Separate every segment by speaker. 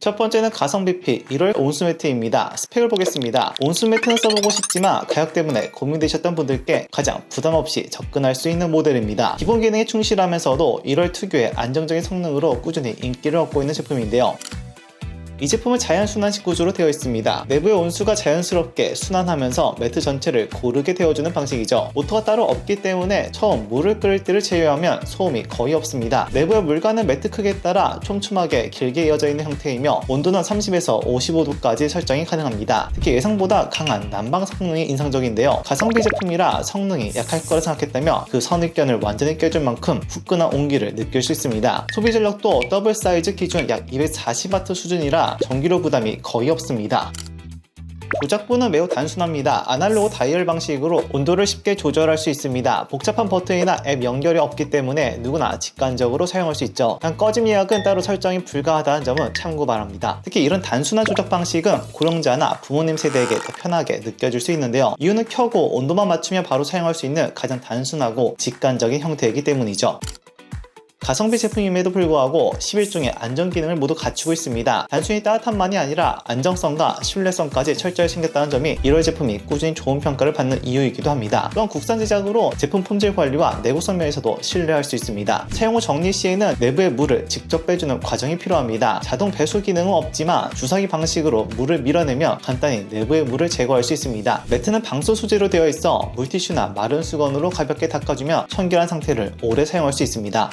Speaker 1: 첫 번째는 가성 비 피 1월 온수 매트입니다. 스펙을 보겠습니다. 온수 매트는 써보고 싶지만 가격 때문에 고민되셨던 분들께 가장 부담 없이 접근할 수 있는 모델입니다. 기본 기능에 충실하면서도 1월 특유의 안정적인 성능으로 꾸준히 인기를 얻고 있는 제품인데요. 이 제품은 자연순환식 구조로 되어 있습니다. 내부의 온수가 자연스럽게 순환하면서 매트 전체를 고르게 데워주는 방식이죠. 모터가 따로 없기 때문에 처음 물을 끓일 때를 제외하면 소음이 거의 없습니다. 내부의 물과는 매트 크기에 따라 촘촘하게 길게 이어져 있는 형태이며 온도는 30에서 55도까지 설정이 가능합니다. 특히 예상보다 강한 난방 성능이 인상적인데요. 가성비 제품이라 성능이 약할 거라 생각했다면 그 선입견을 완전히 깨줄 만큼 후끈한 온기를 느낄 수 있습니다. 소비 전력도 더블 사이즈 기준 약 240W 수준이라 전기료 부담이 거의 없습니다. 조작부는 매우 단순합니다. 아날로그 다이얼 방식으로 온도를 쉽게 조절할 수 있습니다. 복잡한 버튼이나 앱 연결이 없기 때문에 누구나 직관적으로 사용할 수 있죠. 단 꺼짐 예약은 따로 설정이 불가하다는 점은 참고 바랍니다. 특히 이런 단순한 조작 방식은 고령자나 부모님 세대에게 더 편하게 느껴질 수 있는데요. 이유는 켜고 온도만 맞추면 바로 사용할 수 있는 가장 단순하고 직관적인 형태이기 때문이죠. 가성비 제품임에도 불구하고 11종의 안전 기능을 모두 갖추고 있습니다. 단순히 따뜻함만이 아니라 안정성과 신뢰성까지 철저히 챙겼다는 점이 1월 제품이 꾸준히 좋은 평가를 받는 이유이기도 합니다. 또한 국산 제작으로 제품 품질 관리와 내구성 면에서도 신뢰할 수 있습니다. 사용 후 정리 시에는 내부의 물을 직접 빼주는 과정이 필요합니다. 자동 배수 기능은 없지만 주사기 방식으로 물을 밀어내면 간단히 내부의 물을 제거할 수 있습니다. 매트는 방수 소재로 되어 있어 물티슈나 마른 수건으로 가볍게 닦아주면 청결한 상태를 오래 사용할 수 있습니다.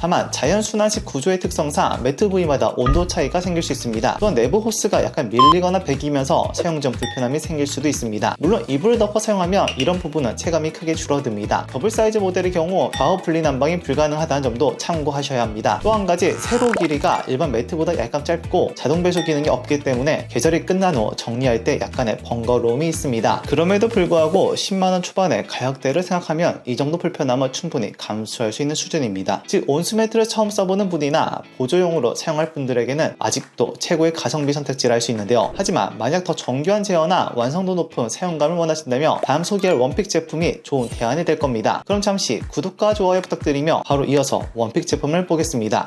Speaker 1: 다만 자연 순환식 구조의 특성상 매트 부위마다 온도 차이가 생길 수 있습니다. 또한 내부 호스가 약간 밀리거나 배기면서 사용 전 불편함이 생길 수도 있습니다. 물론 이불을 덮어 사용하면 이런 부분은 체감이 크게 줄어듭니다. 더블 사이즈 모델의 경우 좌우 분리 난방이 불가능하다는 점도 참고하셔야 합니다. 또 한 가지 세로 길이가 일반 매트보다 약간 짧고 자동 배수 기능이 없기 때문에 계절이 끝난 후 정리할 때 약간의 번거로움이 있습니다. 그럼에도 불구하고 10만원 초반의 가격대를 생각하면 이 정도 불편함을 충분히 감수할 수 있는 수준입니다. 즉 온수 매트를 처음 써보는 분이나 보조용으로 사용할 분들에게는 아직도 최고의 가성비 선택지를 할수 있는데요. 하지만 만약 더 정교한 제어나 완성도 높은 사용감을 원하신다면 다음 소개할 원픽 제품이 좋은 대안이 될 겁니다. 그럼 잠시 구독과 좋아요 부탁드리며 바로 이어서 원픽 제품을 보겠습니다.